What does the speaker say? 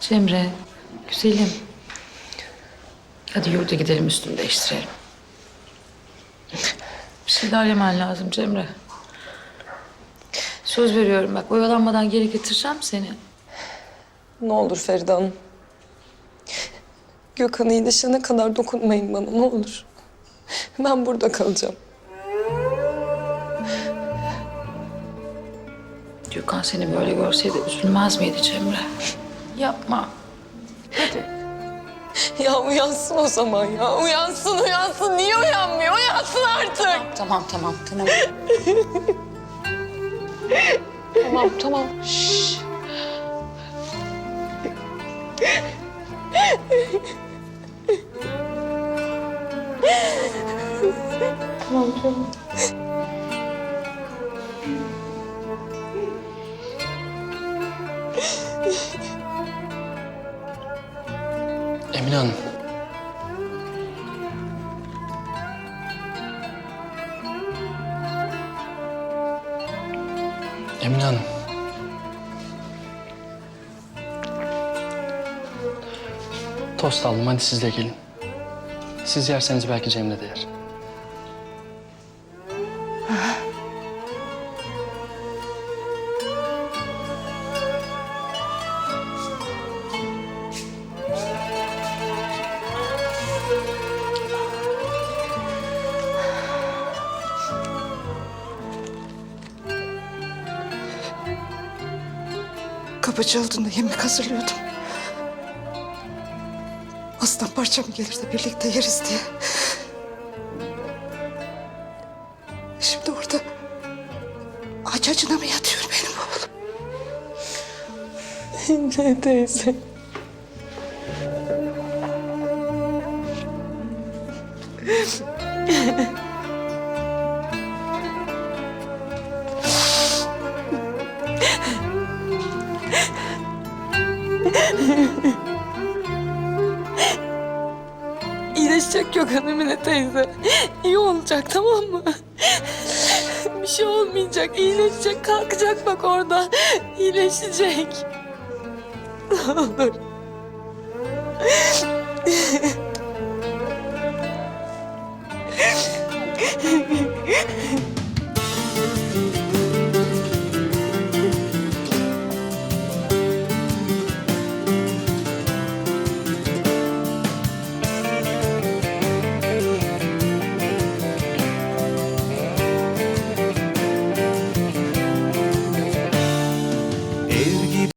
Cemre, güzelim. Hadi yurda gidelim üstünü değiştirelim. Bir şeyler yemen lazım Cemre. Söz veriyorum bak oyalanmadan geri getireceğim seni. Ne olur Feride Hanım. Gökhan iyileşene kadar dokunmayın bana ne olur. Ben burada kalacağım. Gökhan seni böyle görseydi üzülmez miydi Cemre? Yapma. Hadi. Ya uyansın o zaman ya. Uyansın uyansın. Niye uyanmıyor? Uyansın artık. Tamam tamam tamam. Tamam tamam. tamam canım. Emine Hanım. Emine Hanım. Tost aldım hadi siz de gelin. Siz yerseniz belki Cemre de yer. Kapı çaldığında yemek hazırlıyordum. Aslan parçam gelir de birlikte yeriz diye. Şimdi orada aç acına mı yatıyor benim oğlum? Ne teyze? İyileşecek Gökhan Emine teyze. İyi olacak tamam mı? Bir şey olmayacak. iyileşecek. Kalkacak bak orada. İyileşecek. Ne olur.